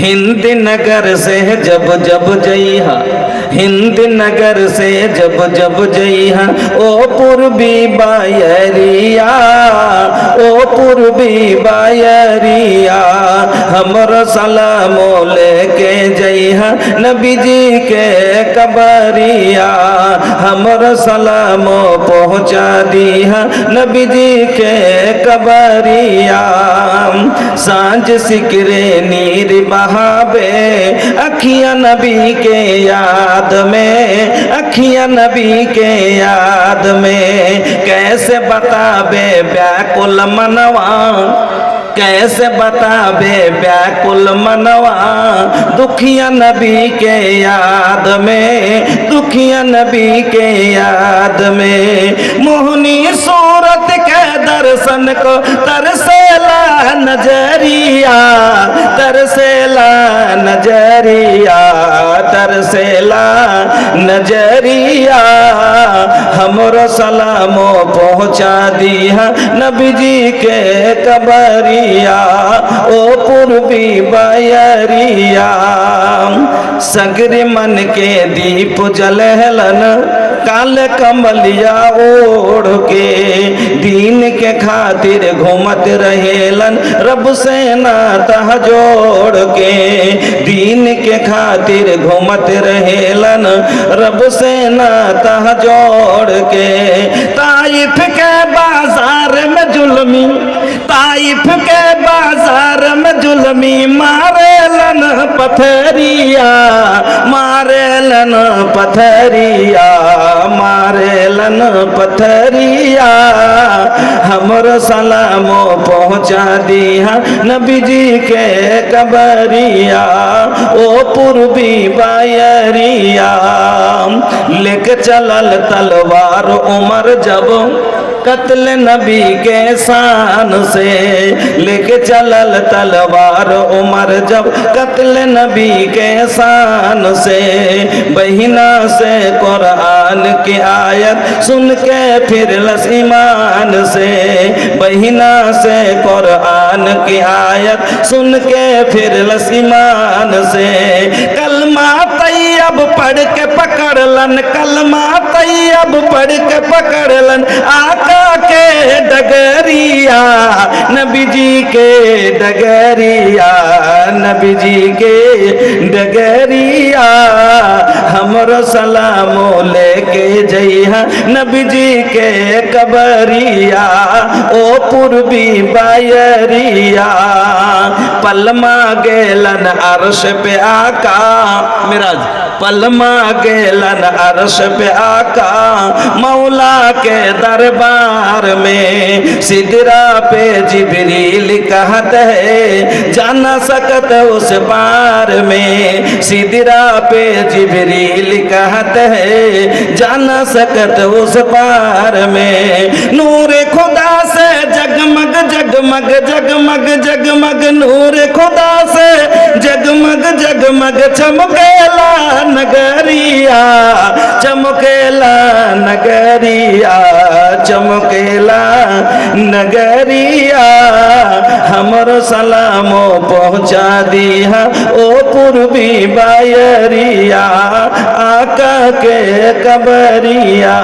ہند نگر سے جب جب جئی ہند نگر سے جب جب جئی ہاں او پوربی بایریا، او پوربی بایریا، ہمر سلام لے کے جئی ہاں نبی جی کے قبریا، ہمر سلام پہنچا دی ہاں نبی جی کے قبریا۔ سانج سکرے نیر بہابے اکھیاں نبی کے یاد میں، اکھیاں نبی کے یاد میں، کیسے بتا بے بیکل منوا کیسے بتا بے بیکل منوا دکھیاں نبی کے یاد میں، دکھیاں نبی کے یاد میں۔ موہنی صورت کے درسن کو ترسے لا نجریہ ترسے نظریہ ترسلا نظریہ ہمرو سلاموں پہنچا دیا نبی جی کے قبریہ، او پوربی بیریہ سگر من کے دیپ جلہلن کال کملیا اوڑ کے۔ خاطر گھومت رہے لن رب سے ناتا جوڑ کے دین کے خاطر گھومت رہے لن رب سے ناتا جوڑ کے طائف کے بازار میں ظلمی طائف کے بازار مارن پتھری مارلن پتریا مارلن پتھری ہمر سلام پہنچا دیا نبی جی کے کبریا وہ پوربی بائریا لے کے چل تلوار امر جب قتل نبی کے شان سے لے کے چلل تلوار عمر جب قتل نبی کے شان سے بہنا سے قرآن کی آیت سن کے پھر لس ایمان سے بہنا سے قرآن کی آیت سن کے پھر لس ایمان سے کلمہ طیب پڑھ کے پک پکڑ کلمہ طیب پڑھ کے پکڑلن آقا کے دگریا نبی جی کے دگریا نبی جی کے دگریا ہمر سلام لے کے جیہا نبی جی کے قبریا او پوربی بائریا پلما گیلن عرش پہ آقا۔ مراج پلما گیلن عرش پہ آقا۔ مولا کے دربار میں سدرا پہ جبریل کہت ہے جانا سکت اس بار میں۔ سدرا پہ جبریل کہت ہے جانا سکت اس پار میں۔ نور خدا سے جگمگ جگمگ جگمگ جگمگ۔ نور خدا سے جگمگ جگمگ۔ چمکیلا نگریا چمکیلا نگریہ چمکیلا نگریا ہمر سلام پہنچا دیا او پوربی بائریا آقا کے قبریا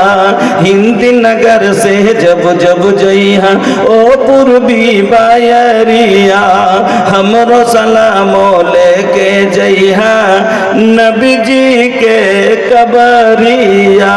ہند نگر سے جب جب جیا او پوربی بائریا ہمر سلام لے کے جیا نبی جی کے قبریا